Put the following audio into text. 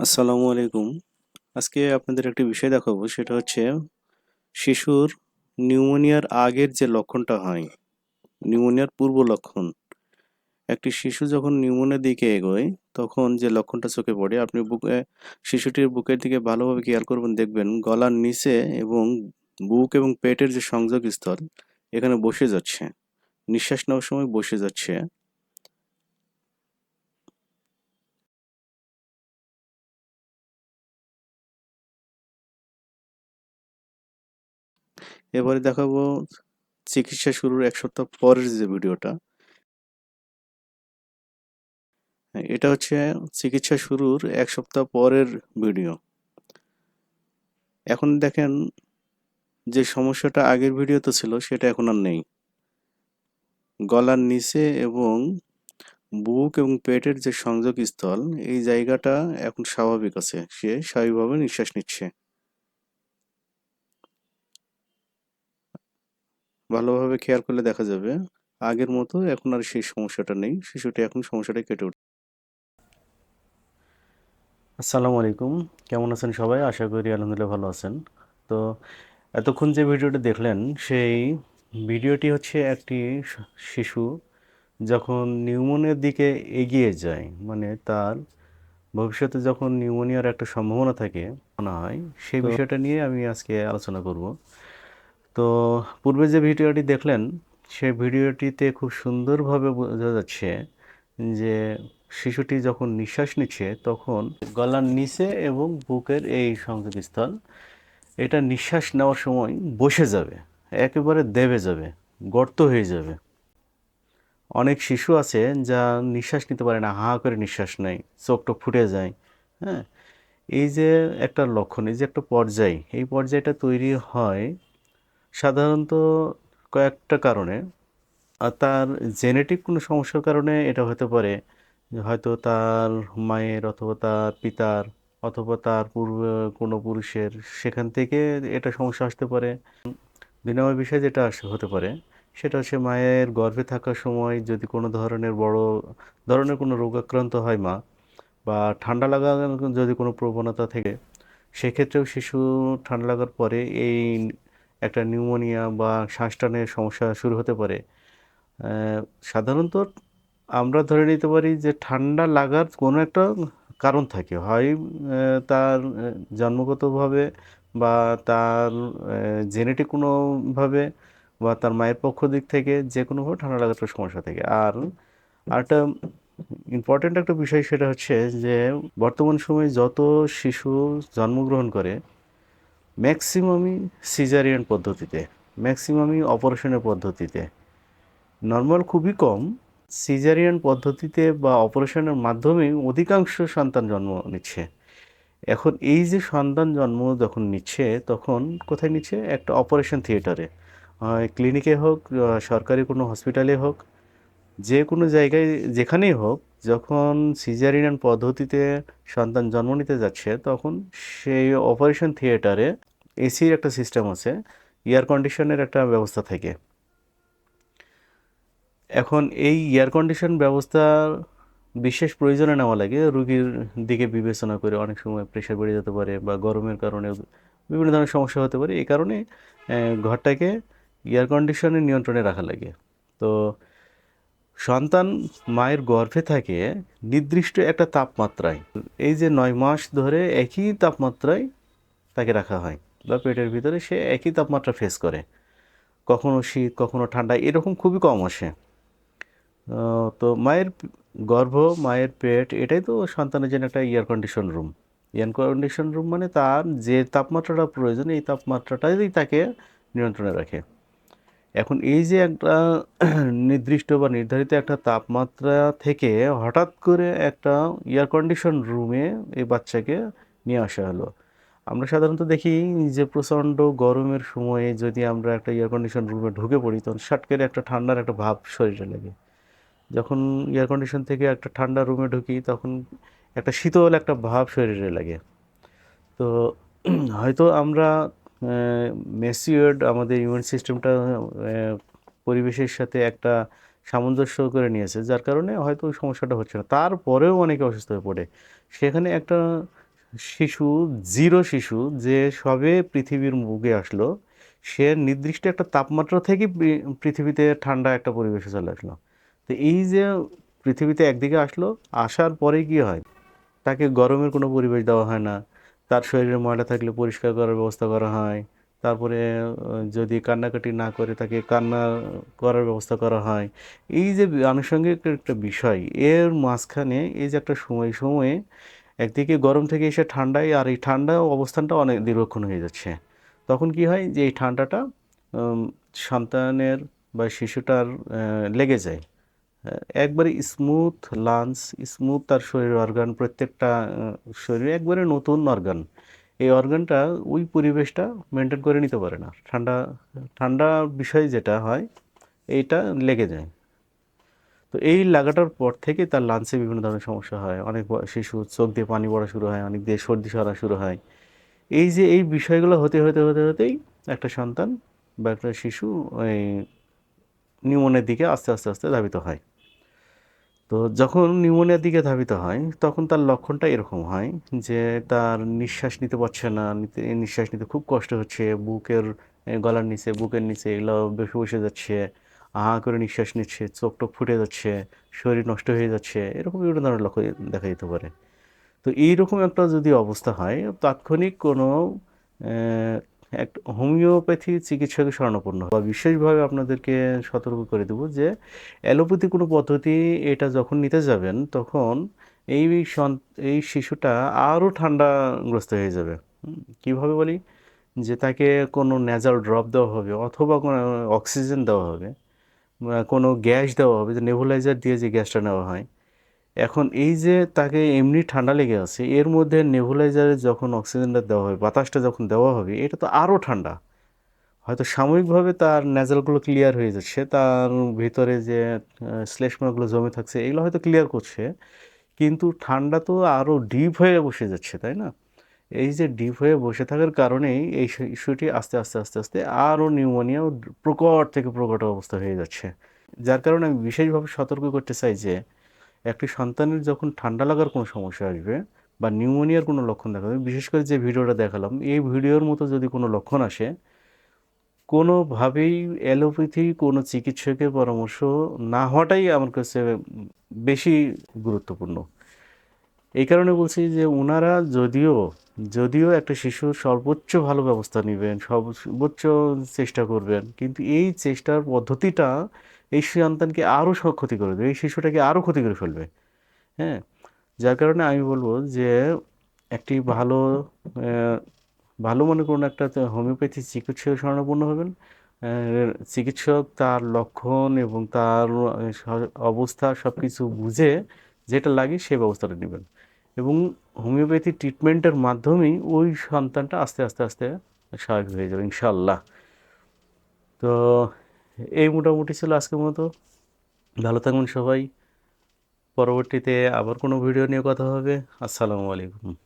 আসসালামু আলাইকুম। আজকে আপনাদের একটি বিষয় দেখাবো, সেটা হচ্ছে শিশুর নিউমোনিয়ার আগের যে লক্ষণটা হয়, নিউমোনিয়ার পূর্ব লক্ষণ। একটি শিশু যখন নিউমোনিয়ার দিকে এগোয়, তখন যে লক্ষণটা চোখে পড়ে, আপনি বুকে, শিশুটির বুকের দিকে ভালোভাবে খেয়াল করবেন, দেখবেন গলার নিচে এবং বুক এবং পেটের যে সংযোগ স্থল এখানে বসে যাচ্ছে। নিঃশ্বাস নেওয়ার সময় বসে যাচ্ছে। এবারে দেখাবো চিকিৎসা শুরুর এক সপ্তাহ পরের যে ভিডিওটা। হ্যাঁ, এটা হচ্ছে চিকিৎসা শুরুর এক সপ্তাহ পরের ভিডিও। এখন দেখেন যে সমস্যাটা আগের ভিডিওতে ছিল সেটা এখন আর নেই। গলার নিচে এবং বুক এবং পেটের যে সংযোগ স্থল এই জায়গাটা এখন স্বাভাবিক আছে। সে স্বাভাবিকভাবে নিঃশ্বাস নিচ্ছে। ভালোভাবে খেয়াল করলে দেখা যাবে আগের মতো এখন আর সেই সমস্যাটা নেই শিশুটি এখন সমস্যাটা কেটে উঠে আসসালামু আলাইকুম কেমন আছেন সবাই? আশা করি আলহামদুলিল্লাহ ভালো আছেন। তো এতক্ষণ যে ভিডিওটি দেখলেন সেই ভিডিওটি হচ্ছে একটি শিশু যখন নিউমোনিয়ার দিকে এগিয়ে যায় মানে তার ভবিষ্যতে যখন নিউমোনিয়ার একটা সম্ভাবনা থাকে মনে হয় সেই বিষয়টা নিয়ে আমি আজকে আলোচনা করব। তো পূর্বে যে ভিডিওটি দেখলেন, সেই ভিডিওটিতে খুব সুন্দরভাবে বোঝা যাচ্ছে যে শিশুটি যখন নিঃশ্বাস নিচ্ছে, তখন গলার নিচে এবং বুকের এই সংযোগস্থল এটা নিঃশ্বাস নেওয়ার সময় বসে যাবে, একেবারে দেবে যাবে, গর্ত হয়ে যাবে। অনেক শিশু আছে যা নিঃশ্বাস নিতে পারে না, হা করে নিঃশ্বাস নেয়, চোখ টোক ফুটে যায় হ্যাঁ? এই যে একটা লক্ষণ, এই যে একটা পর্যায়, এই পর্যায়টা তৈরি হয় সাধারণত কয়েকটা কারণে। তার জেনেটিক কোনো সমস্যার কারণে এটা হতে পারে হয়তো তার মায়ের অথবা তার পিতার অথবা তার পূর্বে কোনো পুরুষের সেখান থেকে এটা সমস্যা আসতে পারে। দুই নম্বর বিষয় যেটা আস- হতে পারে সেটা হচ্ছে মায়ের গর্ভে থাকার সময় যদি কোনো ধরনের বড় ধরনের কোনো রোগাক্রান্ত হয় মা বা ঠান্ডা লাগা যদি কোনো প্রবণতা থেকে, সেক্ষেত্রেও শিশু ঠান্ডা লাগার পরে এই একটা নিউমোনিয়া বা শ্বাসটানের সমস্যা শুরু হতে পারে। সাধারণত আমরা ধরে নিতে পারি যে ঠান্ডা লাগার কোনো একটা কারণ থাকে। হয় তার জন্মগতভাবে বা তার জেনেটিক কোনোভাবে বা তার মায়ের পক্ষ দিক থেকে যে কোনোভাবে ঠান্ডা লাগার একটা সমস্যা থাকে। আর আরেকটা ইম্পর্ট্যান্ট একটা বিষয় সেটা হচ্ছে যে বর্তমান সময়ে যত শিশু জন্মগ্রহণ করে ম্যাক্সিমামই সিজারিয়ান পদ্ধতিতে, ম্যাক্সিমামই অপারেশনের পদ্ধতিতে। নর্মাল খুবই কম, সিজারিয়ান পদ্ধতিতে বা অপারেশনের মাধ্যমে অধিকাংশ সন্তান জন্ম নিচ্ছে। এখন এই যে সন্তান জন্ম যখন নিচ্ছে, তখন কোথায় নিচ্ছে? একটা অপারেশন থিয়েটারে। ক্লিনিকে হোক সরকারি কোনো হসপিটালে হোক, যে কোনো জায়গায় যেখানেই হোক যখন সিজারিয়ান পদ্ধতিতে সন্তান জন্ম নিতে যাচ্ছে, তখন সেই অপারেশন থিয়েটারে এসির একটা সিস্টেম আছে এয়ার কন্ডিশনের একটা ব্যবস্থা থাকে। এখন এই এয়ার কন্ডিশন ব্যবস্থার বিশেষ প্রয়োজনে নেওয়া লাগে, রুগীর দিকে বিবেচনা করে অনেক সময় প্রেশার বেড়ে যেতে পারে বা গরমের কারণে বিভিন্ন ধরনের সমস্যা হতে পারে। এই কারণে ঘরটাকে এয়ার কন্ডিশনের নিয়ন্ত্রণে রাখা লাগে। তো সন্তান মায়ের গর্ভে থাকে, নির্দিষ্ট একটা তাপমাত্রায়। এই যে নয় মাস ধরে একই তাপমাত্রায় তাকে রাখা হয় বা পেটের ভিতরে সে একই তাপমাত্রা ফেস করে। কখনো শীত, কখনো ঠান্ডা, এরকম খুবই কম আসে। তো মায়ের গর্ভ, মায়ের পেট, এটাই তো সন্তানের জন্য একটা air condition room air condition room মানে তার যে তাপমাত্রাটা প্রয়োজন, এই তাপমাত্রাটাই তাকে নিয়ন্ত্রণে রাখে। এখন এই যে একটা নির্দিষ্ট বা নির্ধারিত একটা তাপমাত্রা থেকে হঠাৎ করে একটা এয়ার কন্ডিশন রুমে এই বাচ্চাকে নিয়ে আসা হলো। আমরা সাধারণত দেখি যে প্রচণ্ড গরমের সময়ে যদি আমরা একটা এয়ার কন্ডিশন রুমে ঢুকে পড়ি, তখন শাট করে একটা ঠান্ডার একটা ভাব শরীরে লাগে। যখন এয়ার কন্ডিশন থেকে একটা ঠান্ডা রুমে ঢুকি, তখন একটা শীতল একটা ভাব শরীরে লাগে। তো হয়তো আমরা মেসিওর্ড আমাদের ইমিউন সিস্টেমটা পরিবেশের সাথে একটা সামঞ্জস্য করে নিয়েছে, যার কারণে হয়তো ওই সমস্যাটা হচ্ছে না। তারপরেও অনেকে অসুস্থ হয়ে পড়ে। সেখানে একটা শিশু, জিরো শিশু, যে সবে পৃথিবীর বুকে আসলো, সে নির্দিষ্ট একটা তাপমাত্রা থেকে পৃথিবীতে ঠান্ডা একটা পরিবেশে চলে আসলো। তো এই যে পৃথিবীতে একদিকে আসলো, আসার পরে কি হয়? তাকে গরমের কোনো পরিবেশ দেওয়া হয় না। তার শরীরে ময়লা থাকলে পরিষ্কার করার ব্যবস্থা করা হয়। তারপরে যদি কান্নাকাটি না করে তাকে কান্না করার ব্যবস্থা করা হয়। এই যে আনুষঙ্গিক একটা বিষয়, এর মাঝখানে এই যে একটা সময় সময়ে একদিকে গরম থেকে এসে ঠান্ডায় আর এই ঠান্ডা অবস্থানটা অনেক দীর্ঘক্ষণ হয়ে যাচ্ছে। তখন কি হয় যে এই ঠান্ডাটা সন্তানের বা শিশুটার লেগে যায়। একবারে স্মুথ লাঞ্চ স্মুথ তার শরীরের অর্গান প্রত্যেকটা শরীরে একবারে নতুন অর্গান এই অর্গানটা ওই পরিবেশটা মেনটেন করে নিতে পারে না। ঠান্ডা ঠান্ডা বিষয় যেটা হয়, এইটা লেগে যায়। তো এই লাগাটার পর থেকে তার লাঞ্চে বিভিন্ন ধরনের সমস্যা হয়। অনেক শিশু চোখ দিয়ে পানি পড়া শুরু হয়, অনেক দিয়ে সর্দি সরা শুরু হয়। এই যে এই বিষয়গুলো হতে হতে হতে, হতেই একটা সন্তান বা একটা শিশু ওই নিউমোনিয়ার দিকে আস্তে আস্তে আস্তে ধাবিত হয়। তো যখন নিউমোনিয়ার দিকে ধাবিত হয়, তখন তার লক্ষণটা এরকম হয় যে তার নিঃশ্বাস নিতে পারছে না, নিতে, নিঃশ্বাস নিতে খুব কষ্ট হচ্ছে, বুকের গলার নিচে, বুকের নিচে এগুলো বেশি বসে যাচ্ছে আহা করে নিঃশ্বাস নিচ্ছে, চোখ টোক ফুটে যাচ্ছে, শরীর নষ্ট হয়ে যাচ্ছে, এরকম বিভিন্ন ধরনের লক্ষ্য দেখা যেতে পারে। তো এইরকম একটা যদি অবস্থা হয়, তাৎক্ষণিক কোনো এক হোমিওপ্যাথি চিকিৎসকের শরণাপন্ন হওয়া। বা বিশেষভাবে আপনাদেরকে সতর্ক করে দেবো যে, অ্যালোপ্যাথি কোনো পদ্ধতি এটা যখন নিতে যাবেন, তখন এই এই শিশুটা আরও ঠান্ডাগ্রস্ত হয়ে যাবে। কীভাবে বলি? যে তাকে কোনো নেজাল ড্রপ দেওয়া হবে অথবা কোনো অক্সিজেন দেওয়া হবে কোনো গ্যাস দেওয়া হবে, যে নেবুলাইজার দিয়ে যে গ্যাসটা নেওয়া হয়। এখন এই যে তাকে এমনি ঠান্ডা লেগে আছে, এর মধ্যে নেবুলাইজারে যখন অক্সিজেনটা দেওয়া হবে, বাতাসটা যখন দেওয়া হবে, এটা তো আরও ঠান্ডা। হয়তো সাময়িকভাবে তার নেজালগুলো ক্লিয়ার হয়ে যাচ্ছে, তার ভিতরে যে শ্লেষ্মাগুলো জমে থাকছে, এগুলো হয়তো ক্লিয়ার করছে, কিন্তু ঠান্ডা তো আরও ডিপ হয়ে বসে যাচ্ছে, তাই না? এই যে ডিপ হয়ে বসে থাকার কারণেই এই ইস্যুটি আস্তে আস্তে আস্তে আস্তে আরও নিউমোনিয়া প্রকট থেকে প্রকট অবস্থা হয়ে যাচ্ছে। যার কারণে আমি বিশেষভাবে সতর্ক করতে চাই যে একটি সন্তানের যখন ঠান্ডা লাগার কোনো সমস্যা আসবে বা নিউমোনিয়ার কোনো লক্ষণ দেখা যাবে, বিশেষ করে যে ভিডিওটা দেখালাম, এই ভিডিওর মতো যদি কোনো লক্ষণ আসে, কোনোভাবেই অ্যালোপ্যাথি কোনো চিকিৎসকের পরামর্শ না হওয়াটাই আমার কাছে বেশি গুরুত্বপূর্ণ। এই কারণে বলছি যে ওনারা যদিও যদিও একটা শিশুর সর্বোচ্চ ভালো ব্যবস্থা নেবেন, সর্বোচ্চ চেষ্টা করবেন, কিন্তু এই চেষ্টার পদ্ধতিটা এই সন্তানকে আরও ক্ষতি করে দেবে, এই শিশুটাকে আরও ক্ষতি করে ফেলবে। হ্যাঁ? যার কারণে আমি বলব যে, একটি ভালো ভালো মনে করুন, একটা হোমিওপ্যাথি চিকিৎসকের শরণাপন্ন হবেন। চিকিৎসক তার লক্ষণ এবং তার অবস্থা সব কিছু বুঝে যেটা লাগে সেই ব্যবস্থাটা নেবেন। এবং হোমিওপ্যাথি ট্রিটমেন্টের মাধ্যমেই ওই সন্তানটা আস্তে আস্তে আস্তে স্বাভাবিক হয়ে যাবে ইনশাল্লাহ তো এই মোটামুটি ছিল আজকের মতো। ভালো থাকবেন সবাই। পরবর্তীতে আবার কোনো ভিডিও নিয়ে কথা হবে। আসসালামু আলাইকুম।